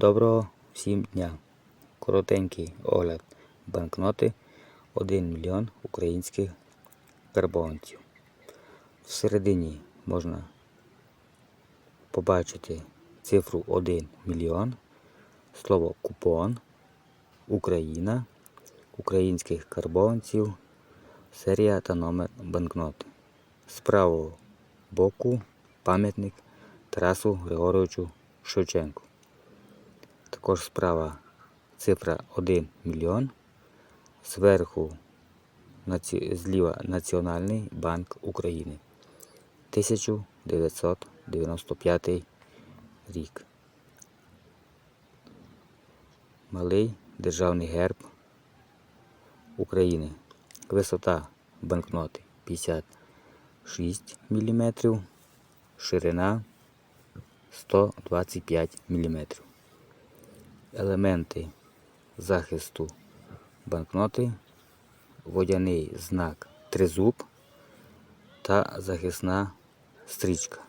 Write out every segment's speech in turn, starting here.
Доброго всім дня! Коротенький огляд банкноти 1 мільйон українських карбованців. Всередині можна побачити цифру 1 мільйон, слово купон, Україна, українських карбованців, серія та номер банкноти. З правого боку пам'ятник Тарасу Григоровичу Шевченку. Також справа цифра 1 мільйон. Зверху зліва Національний банк України. 1995 рік. Малий державний герб України. Висота банкноти 56 мм, ширина 125 мм. Елементи захисту банкноти, водяний знак тризуб та захисна стрічка.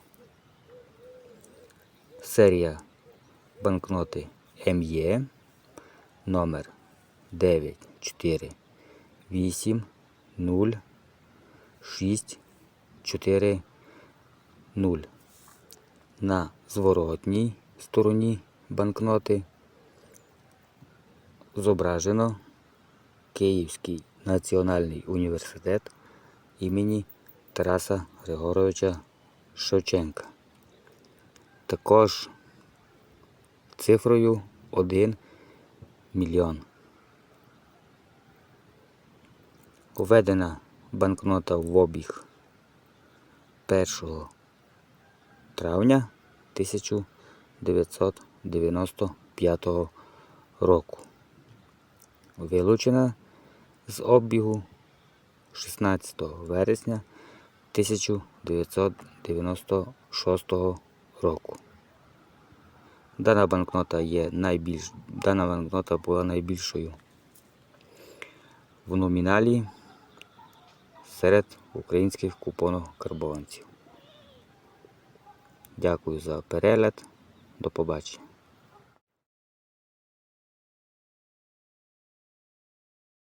Серія банкноти МЄ номер 948 0 6 4 0 на зворотній стороні банкноти зображено Київський національний університет імені Тараса Григоровича Шевченка. Також цифрою 1 мільйон. Введена банкнота в обіг 1 травня 1995 року. Вилучена з обігу 16 вересня 1996 року. Дана банкнота є найбільш дана банкнота була найбільшою в номіналі серед українських купонок карбованців. Дякую за перегляд. До побачення.